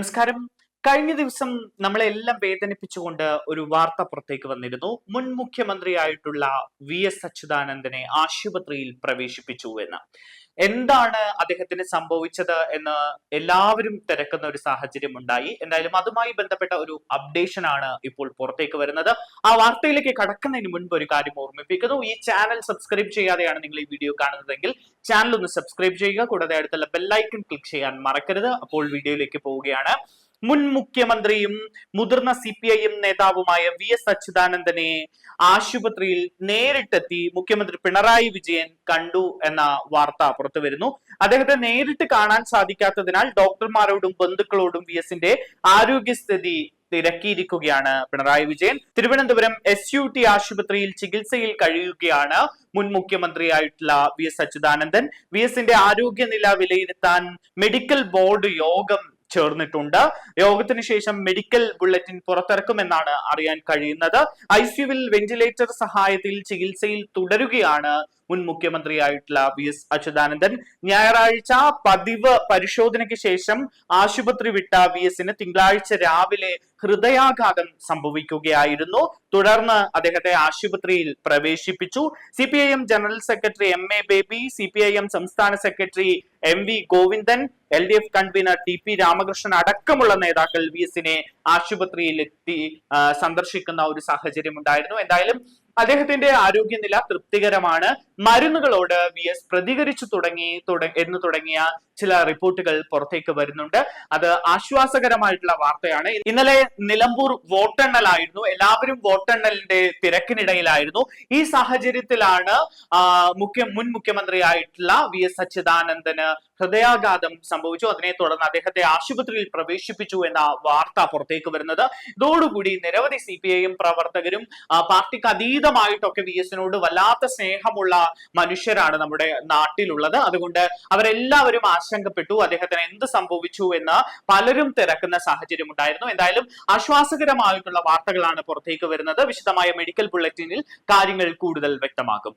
നമസ്കാരം. കഴിഞ്ഞ ദിവസം നമ്മളെല്ലാം വേദനിപ്പിച്ചുകൊണ്ട് ഒരു വാർത്ത പുറത്തേക്ക് വന്നിരുന്നു. മുൻ മുഖ്യമന്ത്രിയായിട്ടുള്ള വി എസ് അച്യുതാനന്ദനെ ആശുപത്രിയിൽ പ്രവേശിപ്പിച്ചു എന്ന്. എന്താണ് അദ്ദേഹത്തിന് സംഭവിച്ചത് എന്ന് എല്ലാവരും തിരക്കുന്ന ഒരു സാഹചര്യം ഉണ്ടായി. എന്തായാലും അതുമായി ബന്ധപ്പെട്ട ഒരു അപ്ഡേഷൻ ആണ് ഇപ്പോൾ പുറത്തേക്ക് വരുന്നത്. ആ വാർത്തയിലേക്ക് കടക്കുന്നതിന് മുൻപ് ഒരു കാര്യം ഓർമ്മിപ്പിക്കുന്നു. ഈ ചാനൽ സബ്സ്ക്രൈബ് ചെയ്യാതെയാണ് നിങ്ങൾ ഈ വീഡിയോ കാണുന്നതെങ്കിൽ ചാനൽ ഒന്ന് സബ്സ്ക്രൈബ് ചെയ്യുക. കൂടാതെ അടുത്തുള്ള ബെല്ലൈക്കൺ ക്ലിക്ക് ചെയ്യാൻ മറക്കരുത്. അപ്പോൾ വീഡിയോയിലേക്ക് പോവുകയാണ്. മുൻ മുഖ്യമന്ത്രിയും മുതിർന്ന സി പി ഐ എം നേതാവുമായ വി എസ് അച്യുതാനന്ദനെ ആശുപത്രിയിൽ നേരിട്ടെത്തി മുഖ്യമന്ത്രി പിണറായി വിജയൻ കണ്ടു എന്ന വാർത്ത പുറത്തു വരുന്നു. അദ്ദേഹത്തെ നേരിട്ട് കാണാൻ സാധിക്കാത്തതിനാൽ ഡോക്ടർമാരോടും ബന്ധുക്കളോടും വി എസിന്റെ ആരോഗ്യസ്ഥിതി തിരക്കിയിരിക്കുകയാണ് Pinarayi Vijayan. Thiruvananthapuram S U T ആശുപത്രിയിൽ ചികിത്സയിൽ കഴിയുകയാണ് മുൻ മുഖ്യമന്ത്രിയായിട്ടുള്ള വി എസ് അച്യുതാനന്ദൻ. വി എസിന്റെ ആരോഗ്യനില വിലയിരുത്താൻ മെഡിക്കൽ ബോർഡ് യോഗം ചേർന്നിട്ടുണ്ട്. യോഗത്തിന് ശേഷം മെഡിക്കൽ ബുള്ളറ്റിൻ പുറത്തിറക്കുമെന്നാണ് അറിയാൻ കഴിയുന്നത്. ഐ സിയുവിൽ വെന്റിലേറ്റർ സഹായത്തിൽ ചികിത്സയിൽ തുടരുകയാണ് മുൻ മുഖ്യമന്ത്രിയായിട്ടുള്ള വി എസ് അച്യുതാനന്ദൻ. ഞായറാഴ്ച പതിവ് പരിശോധനയ്ക്ക് ശേഷം ആശുപത്രി വിട്ട വി എസിന് തിങ്കളാഴ്ച രാവിലെ ഹൃദയാഘാതം സംഭവിക്കുകയായിരുന്നു. തുടർന്ന് അദ്ദേഹത്തെ ആശുപത്രിയിൽ പ്രവേശിപ്പിച്ചു. C P I M general secretary M A Baby C P I M സംസ്ഥാന secretary M V Govindan L D F convener T P Ramakrishnan അടക്കമുള്ള നേതാക്കൾ വി എസിനെ ആശുപത്രിയിൽ എത്തി സന്ദർശിക്കുന്ന ഒരു സാഹചര്യം ഉണ്ടായിരുന്നു എന്തായാലും അദ്ദേഹത്തിന്റെ ആരോഗ്യനില തൃപ്തികരമാണ്. മരുന്നുകളോട് വി എസ് പ്രതികരിച്ചു തുടങ്ങി എന്ന് തുടങ്ങിയ ചില റിപ്പോർട്ടുകൾ പുറത്തേക്ക് വരുന്നുണ്ട്. അത് ആശ്വാസകരമായിട്ടുള്ള വാർത്തയാണ്. ഇന്നലെ നിലമ്പൂർ വോട്ടെണ്ണലായിരുന്നു. എല്ലാവരും വോട്ടെണ്ണലിന്റെ തിരക്കിനിടയിലായിരുന്നു. ഈ സാഹചര്യത്തിലാണ് മുഖ്യ മുൻ മുഖ്യമന്ത്രിയായിട്ടുള്ള വി എസ് അച്യുതാനന്ദന് ഹൃദയാഘാതം സംഭവിച്ചു. അതിനെ തുടർന്ന് അദ്ദേഹത്തെ ആശുപത്രിയിൽ പ്രവേശിപ്പിച്ചു എന്ന വാർത്ത പുറത്തേക്ക് വരുന്നത്. ഇതോടുകൂടി നിരവധി സി പി ഐ എം പ്രവർത്തകരും പാർട്ടിക്ക് പാർട്ടിക്ക് അതീതമായിട്ടൊക്കെ വി എസിനോട് വല്ലാത്ത സ്നേഹമുള്ള മനുഷ്യരാണ് നമ്മുടെ നാട്ടിലുള്ളത്. അതുകൊണ്ട് അവരെല്ലാവരും ആശങ്കപ്പെട്ടു. അദ്ദേഹത്തിന് എന്ത് സംഭവിച്ചു എന്ന് പലരും തിരക്കുന്ന സാഹചര്യം ഉണ്ടായിരുന്നു. എന്തായാലും ആശ്വാസകരമായിട്ടുള്ള വാർത്തകളാണ് പുറത്തേക്ക് വരുന്നത്. വിശദമായ മെഡിക്കൽ ബുള്ളറ്റിനിൽ കാര്യങ്ങൾ കൂടുതൽ വ്യക്തമാക്കും